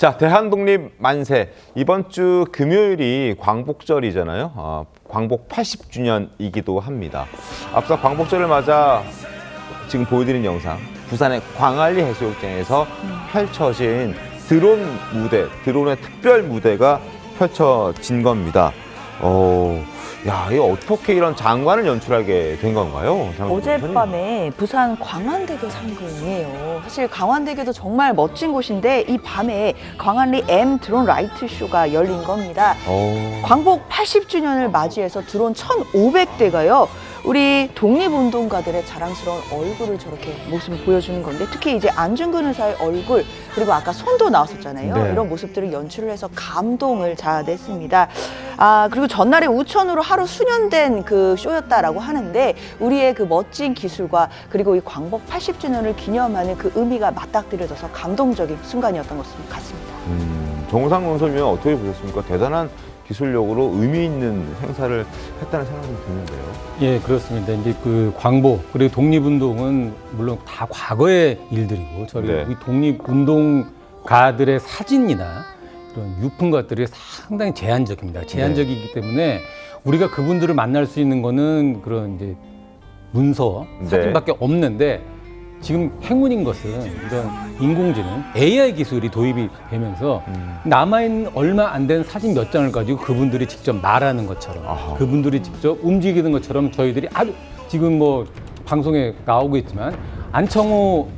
자, 대한독립 만세. 이번 주 금요일이 광복절이잖아요. 아, 광복 80주년이기도 합니다. 앞서 광복절을 맞아 지금 보여드린 영상, 부산의 광안리 해수욕장에서 펼쳐진 드론 무대, 드론의 특별 무대가 펼쳐진 겁니다. 어, 야, 이거 어떻게 이런 장관을 연출하게 된 건가요? 어젯밤에 부산 광안대교 상공이에요. 사실 광안대교도 정말 멋진 곳인데 이 밤에 광안리 M 드론 라이트 쇼가 열린 겁니다. 어, 광복 80주년을 맞이해서 드론 1,500대가요. 우리 독립운동가들의 자랑스러운 얼굴을 저렇게 모습을 보여주는 건데 특히 이제 안중근 의사의 얼굴 그리고 아까 손도 나왔었잖아요. 네. 이런 모습들을 연출을 해서 감동을 자아냈습니다. 아 그리고 전날에 우천으로 하루 수년된 그 쇼였다라고 하는데 우리의 그 멋진 기술과 그리고 이 광복 80주년을 기념하는 그 의미가 맞닥뜨려져서 감동적인 순간이었던 것 같습니다. 음, 정상 논설위원 어떻게 보셨습니까? 대단한 기술력으로 의미 있는 행사를 했다는 생각이 좀 드는데요. 예, 그렇습니다. 이제 그 광복 그리고 독립운동은 물론 다 과거의 일들이고 저희 네. 우리 독립운동가들의 사진이나 이런 유품 것들이 상당히 제한적입니다. 제한적이기 때문에 우리가 그분들을 만날 수 있는 거는 그런 이제 문서 네. 사진밖에 없는데 지금 행운인 것은 이런 인공지능 AI 기술이 도입이 되면서 음. 남아있는 얼마 안 된 사진 몇 장을 가지고 그분들이 직접 말하는 것처럼 아하. 그분들이 직접 움직이는 것처럼 저희들이 아주 지금 뭐 방송에 나오고 있지만 안청호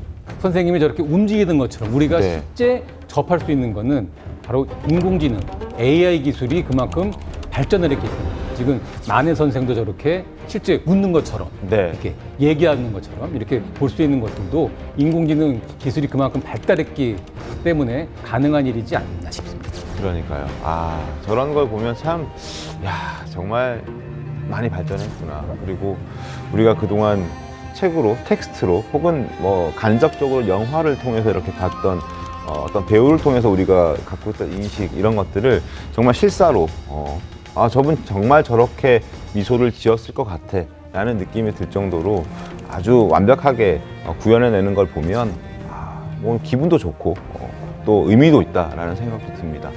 선생님이 저렇게 움직이는 것처럼 우리가 네. 실제 접할 수 있는 거는 바로 인공지능 AI 기술이 그만큼 발전을 했기 때문에 지금 만해 선생도 저렇게 실제 웃는 것처럼 네. 이렇게 얘기하는 것처럼 이렇게 볼 수 있는 것들도 인공지능 기술이 그만큼 발달했기 때문에 가능한 일이지 않나 싶습니다. 그러니까요. 아, 저런 걸 보면 참, 야, 정말 많이 발전했구나. 그리고 우리가 그동안 책으로, 텍스트로, 혹은 뭐 간접적으로 영화를 통해서 이렇게 봤던 어, 어떤 배우를 통해서 우리가 갖고 있던 인식, 이런 것들을 정말 실사로, 어, 아, 저분 정말 저렇게 미소를 지었을 것 같아. 라는 느낌이 들 정도로 아주 완벽하게 어, 구현해내는 걸 보면, 아, 뭐 기분도 좋고, 어, 또 의미도 있다라는 생각도 듭니다.